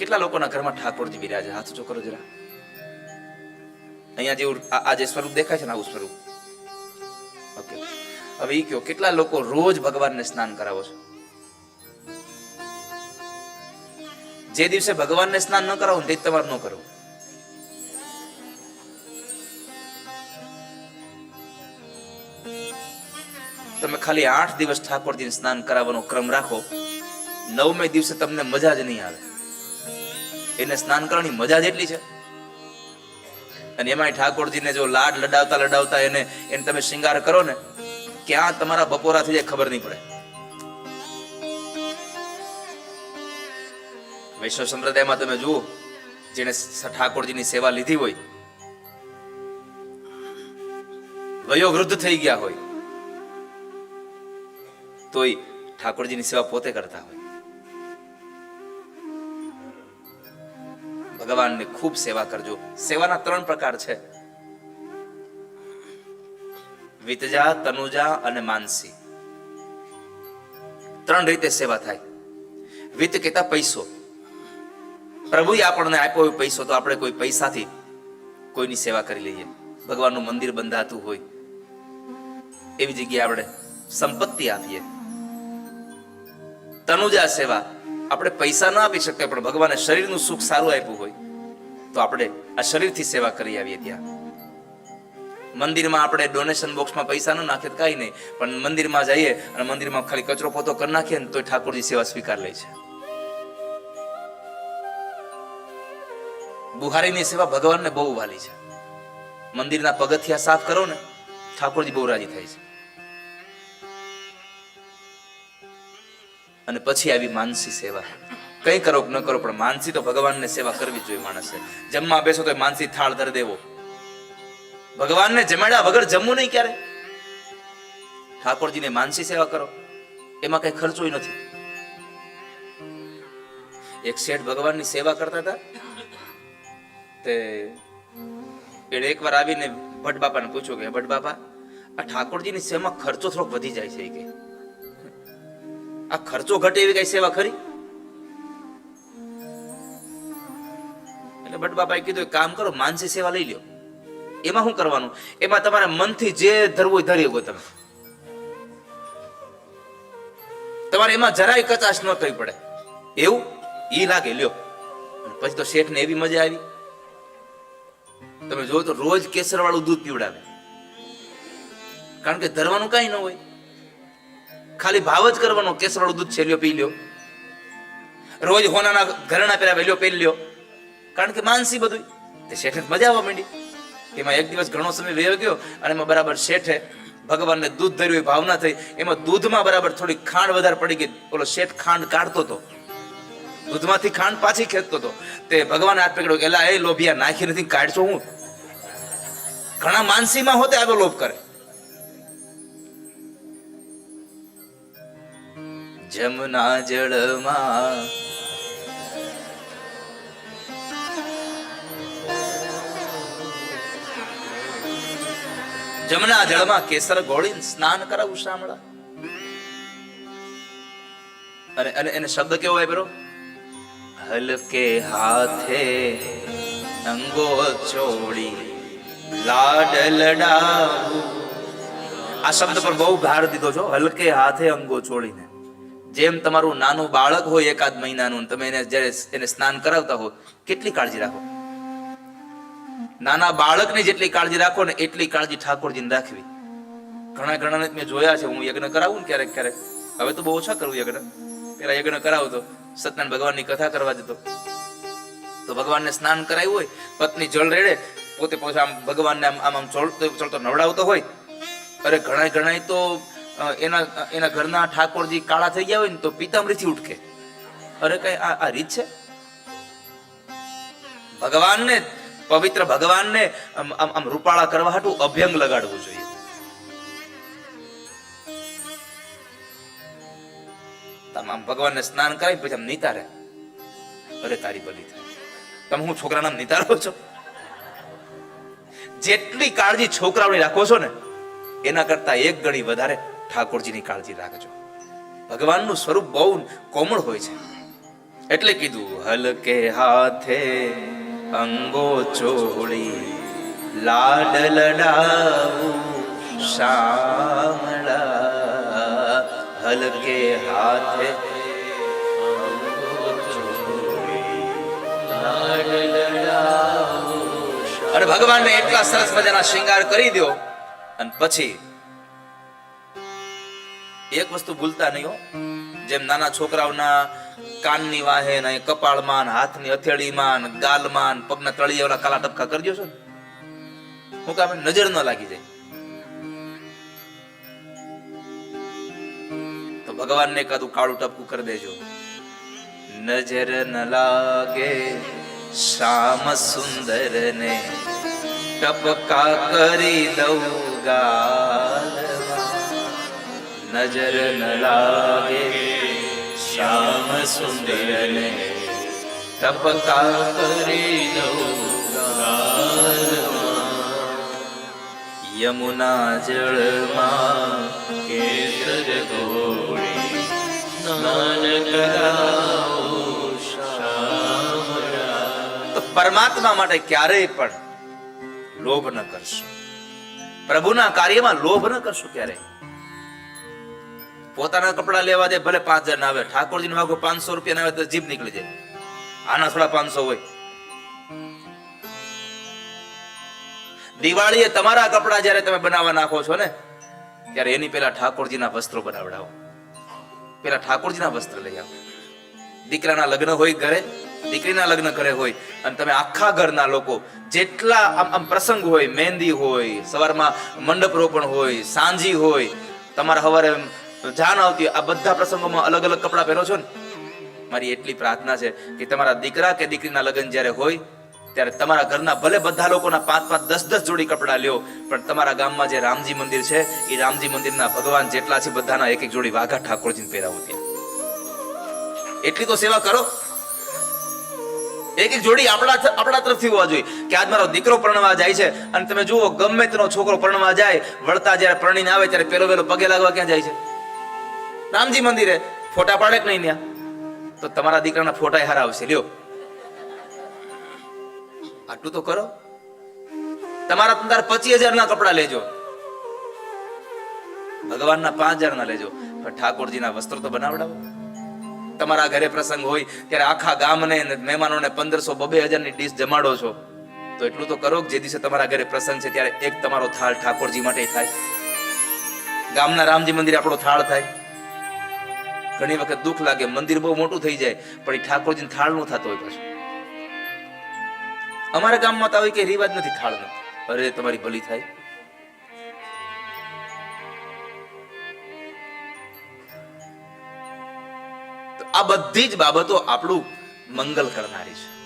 કેટલા લોકોના ઘરમાં ઠાકોરજી બિરાજે? હાથ ઊંચો કરો જરા. અહીંયા જેવું આ જે સ્વરૂપ દેખાય છે ને આવું સ્વરૂપ. ઓકે. હવે એ કયો, કેટલા લોકો રોજ ભગવાનને સ્નાન કરાવો છો? જે દિવસે ભગવાનને સ્નાન ન કરાવો તે તમારે ન કરવું. તમે ખાલી આઠ દિવસ ઠાકોરજીને સ્નાન કરાવવાનો ક્રમ રાખો, નવમે દિવસે તમને મજા જ નહીં આવે. એને સ્નાન કરવાની મજા જ એટલી છે. અને એમાંય ઠાકોરજીને જો લાડ લડાવતા લડાવતા એને એને તમે શિંગાર કરો ને, ક્યાં તમારા બપોરા થઈ જાય ખબર નહીં પડે. વૈષ્ણવ સંપ્રદાયમાં તમે જુઓ જેને ઠાકોરજીની સેવા લીધી હોય, વયો વૃદ્ધ થઈ ગયા હોય, તોય ઠાકોરજીની સેવા પોતે કરતા હોય. ભગવાનને ખૂબ સેવા કરજો. સેવાના ત્રણ પ્રકાર છે. વિતજા, તનુજા અને માનસી. ત્રણ રીતે સેવા થાય. વિત કેતા પૈસો. પ્રભુએ આપણને આપ્યો હોય પૈસો તો આપણે કોઈ પૈસાથી કોઈની સેવા કરી લઈએ. ભગવાનનું મંદિર બંધાતું હોય. એવી જગ્યાએ આપણે સંપત્તિ આપીએ. તનુજા સેવા. આપણે પૈસા ન આપી શકતા પણ ભગવાને શરીરનું સુખ સારું આપ્યું હોય, તો આપણે આ શરીરથી સેવા કરી આવીએ ત્યાં. મંદિરમાં આપણે ડોનેશન બોક્સમાં પૈસા ન નાખીએ કાંઈ નહીં, પણ મંદિરમાં જઈએ અને મંદિરમાં ખાલી કચરો પોતો કરી નાખીએ ને તો ઠાકોરજી સેવા સ્વીકાર લે છે. બુહારીની સેવા ભગવાનને બહુ વાલી છે. મંદિરના પગથિયા સાફ કરો ને, ઠાકોરજી બહુ રાજી થાય છે. અને પછી આવી માનસી સેવા. કઈ કરો ન કરો, પણ માનસી તો ભગવાનને સેવા કરવી જોઈએ માણસે. જમવા બેસો તો માનસી થાળ ધરી દેવો. ભગવાનને જમાડ્યા વગર જમવું નહીં ક્યારે? ઠાકોરજીને માનસી સેવા કરો. એમાં કઈ ખર્ચો નથી. એક શેઠ ભગવાનની સેવા કરતા હતા. તે એણે એકવાર આવીને ભટ્ટ બાપાને પૂછ્યું કે ભટ્ટ બાપા, આ ઠાકોરજીની સેવામાં ખર્ચો થોડોક વધી જાય છે. કે આ ખર્ચો ઘટે એવી કઈ સેવા ખરી? એટલે ભટ્ટ બાપાએ કીધું કામ કરો, માનસી સેવા લઈ લ્યો. એમાં શું કરવાનું? એમાં તમારે મનથી જે ધરવું ધરી શકો તમે. તમારે એમાં જરાય કચાશ ન કરવી પડે. એવું? ઈ લાગે, લ્યો. પછી તો શેઠ ને એવી મજા આવી. તમે જો તો રોજ કેસર વાળું દૂધ પીવડાવે. કારણ કે ધરવાનું કઈ ન હોય. ખાલી ભાવ જ કરવાનો કેસરવાળું દૂધ છે લ્યો પી લ્યો. રોજ હોનાના ઘરેણા પહેરાવે લ્યો પહેરી લ્યો. કારણ કે માનસી બધું તે શેઠે મજા આવવા માંડી. એમાં એક દિવસ ઘણો સમય વયો ગયો અને એમાં બરાબર શેઠે ભગવાનને દૂધ ધર્યું એ ભાવના થઈ. એમાં દૂધમાં બરાબર થોડી ખાંડ વધારે પડી ગઈ. ઓલો શેઠ ખાંડ કાઢતો હતો. દૂધમાંથી ખાંડ પાછી ખેંચતો હતો. તે ભગવાન હાથ પકડ્યો એલા, એ લોભિયા નાખી નથી, કાઢશો હું? ઘણા માનસીમાં હોતે આવ્યો લોભ કરે. જમના જળમાં. જમના જળમાં કેસર ગોળીને સ્નાન કરાવું શામળા. અને અને એને શબ્દ કેવો આપ્યો હલકે હાથે અંગો છોડી લાડ લડાવું. આ શબ્દ પર બહુ ભાર દીધો છો. હલકે હાથે અંગો છોડીને જેમ તમારું નાનું બાળક હોય એકાદ મહિનાનું, તમે એને જ્યારે એને સ્નાન કરાવતા હો, કેટલી કાળજી રાખો? નાના બાળકની જેટલી કાળજી રાખો ને એટલી કાળજી ઠાકોરજીને રાખવી. ઘણા ઘણાને મેં જોયા છે, હું યજ્ઞ કરાવું ને ક્યારેક ક્યારેક. હવે તો બહુ ઓછા કરું યજ્ઞ. પેલા યજ્ઞ કરાવતો સત્યનારાયણ ભગવાનની કથા કરવા જતો. તો ભગવાનને સ્નાન કરાવ્યું હોય, પત્ની જળ રેડે, પોતે પોતે આમ ભગવાનને આમ આમ આમ ચડતો ચડતો નવડાવતો હોય. અરે ઘણા ઘણા તો એના એના ઘરના ઠાકોરજી કાળા થઈ ગયા હોય ને તો પીતાંબરીથી ઉઠકે. અરે કઈ આ રીત છે? ભગવાનને, પવિત્ર ભગવાનને આમ આમ રૂપાળા કરવા હાટું અભ્યંગ લગાડવું જોઈએ. તમામ ભગવાનને સ્નાન કરાવી પછી આમ નિતારે. અરે તારી બલી થાય. તમે હું છોકરાના નિતારો છો? જેટલી કાળજી છોકરાઓની રાખો છો ને, એના કરતા એક ગણી વધારે ઠાકોરજીની કાળજી રાખજો. ભગવાનનું સ્વરૂપ બહુ કોમળ હોય છે. એટલે કીધું હલકે હાથે અંગો ચોળી લાડ લડાવું શામળા. હલકે હાથે અને ભગવાનને એટલા સરસ મજાના શિંગાર કરી દો અને પછી એક વસ્તુ ભૂલતા નહીં હો. જેમ નાના છોકરાઓના કાનની વાહે ને કપાળમાં હાથની અથેળીમાં ગાલમાં પગના તળિયે કાલા ટપકા કરજો છો હું કામ નજર ન લાગી જાય. તો ભગવાનને કાદું કાળું ટપકું કરી દેજો. નજર ન લાગે શ્યામ સુંદર ને ટપકા કરી દઉં ગાલમાં નજર ન લાગે, શ્યામ સુંદર ને ટપકા કરી દઉં યમુના જળમાં કેસર ગોળી સ્નાન કરાવો પરમાત્મા માટે ક્યારેય પણ લોભ ન કરશો. પ્રભુના કાર્યમાં લોભ ન કરશો ક્યારેય. પોતાના કપડા લેવા દે, ભલે પાંચ હજાર ના આવે. ઠાકોરજી માગો પાંચસો રૂપિયા ના આવે તો જીભ નીકળી જાય. આના થોડા પાંચસો હોય. દિવાળીએ તમારા કપડા જ્યારે તમે બનાવવા નાખો છો ને, ત્યારે એની પેલા ઠાકોરજીના વસ્ત્રો બનાવડાવો. પેલા ઠાકોરજીના વસ્ત્ર લઈ આવો. દીકરાના લગ્ન હોય ઘરે, દીકરીના લગ્ન ઘરે હોય, અને તમે આખા ઘરના લોકો જેટલા આમ આમ પ્રસંગ હોય, મહેંદી હોય, સવારમાં મંડપ રોપણ હોય, સાંજી હોય, તમારા સવારે જાન આવતી આ બધા પ્રસંગોમાં અલગ અલગ કપડાં પહેરો છો ને? મારી એટલી પ્રાર્થના છે કે તમારા દીકરા કે દીકરીના લગ્ન જ્યારે હોય, ત્યારે તમારા ઘરના ભલે બધા લોકોના પાંચ પાંચ દસ દસ જોડી કપડાં લ્યો, પણ તમારા ગામમાં જે રામજી મંદિર છે એ રામજી મંદિરના ભગવાન જેટલા છે બધાના એક એક જોડી વાઘા ઠાકોરજીને પહેરાવો ત્યાં. એટલી તો સેવા કરો. એક એક જોડી આપણા આપણા તરફથી હોવા જોઈએ કે આજ મારો દીકરો પરણવા જાય છે અને તમે જુઓ ગમે તેનો છોકરો પરણવા જાય, વળતા જ્યારે પરણીને આવે ત્યારે પેલો પેલો પગે લાગવા ક્યાં જાય છે? રામજી મંદિરે ફોટા પાડે કે નહીં ત્યાં? તો તમારા દીકરાના ફોટા હારા આવશે લ્યો. આટલું તો કરો. તમારા તંદાર પચીસ હજાર ના કપડા લેજો. ભગવાનના પાંચ હજાર ના લેજો. પણ ઠાકોરજીના વસ્ત્ર તો બનાવડાવો. તમારા ઘરે પ્રસંગ હોય ત્યારે આખા ગામને મહેમાનોને પંદરસો બબે હજારની ડીશ જમાડો છો. તો એટલું તો કરો જે દિવસે તમારા ઘરે પ્રસંગ છે ત્યારે એક તમારો થાળ ઠાકોરજી માટે થાય. ગામના રામજી મંદિરે આપણો થાળ થાય. ઘણી વખત દુઃખ લાગે, મંદિર બહુ મોટું થઈ જાય, પણ એ ઠાકોરજી થાળનું થતો હોય પાછું. અમારા ગામમાં તો આવી કઈ રિવાજ નથી થાળનો અરે, તમારી ભલી થાય. આ બધી જ બાબતો આપણું મંગલ કરનારી છે.